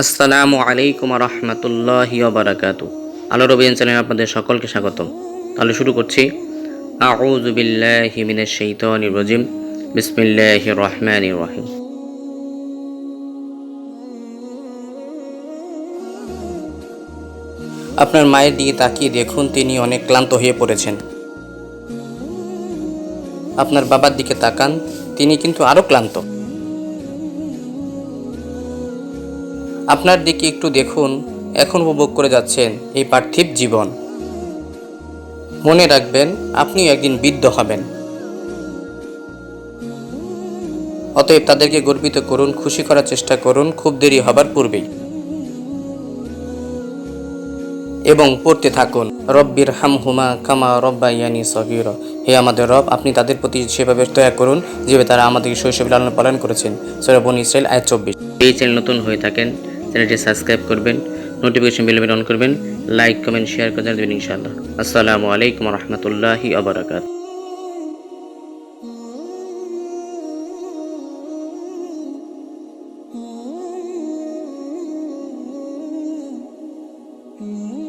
আসসালামু আলাইকুম রহমতুল্লাহি বারাকাত আলো রবিয়ান চ্যানেলে আপনাদের সকলকে স্বাগতম। তাহলে শুরু করছি। আউযু বিল্লাহি মিনাশ শাইতানির রাজিম। বিসমিল্লাহির রহমানির রহিম। আপনার মায়ের দিকে তাকিয়ে দেখুন, তিনি অনেক ক্লান্ত হয়ে পড়েছেন। আপনার বাবার দিকে তাকান, তিনি কিন্তু আরও ক্লান্ত। আপনার দিকে একটু দেখুন, এখন উপভোগ করে যাচ্ছেন এই পার্থিব জীবন। মনে রাখবেন, আপনিও একদিন বৃদ্ধ হবেন। অতএব তাদেরকে গর্বিত করুন, খুশি করার চেষ্টা করুন, খুব দেরি হবার পূর্বেই। এবং পড়তে থাকুন, রব্বির হাম হুমা কামা রব্বাইয়ানি সগির। হে আমাদের রব, আপনি তাদের প্রতি সেভাবে দয়া করুন, যেভাবে তারা আমাদের শৈশবে লালন পালন করেছেন সৈরবন ইসরায়েল আয় চব্বিশ। এই চ্যানেল নতুন হয়ে থাকেন চ্যানেলটি সাবস্ক্রাইব করবেন নোটিফিকেশন বেল অন করবেন লাইক কমেন্ট শেয়ার করে দেবেন ইনশাআল্লাহ আসসালামু আলাইকুম রহমতুল্লাহি আবরাকাত Mm-hmm.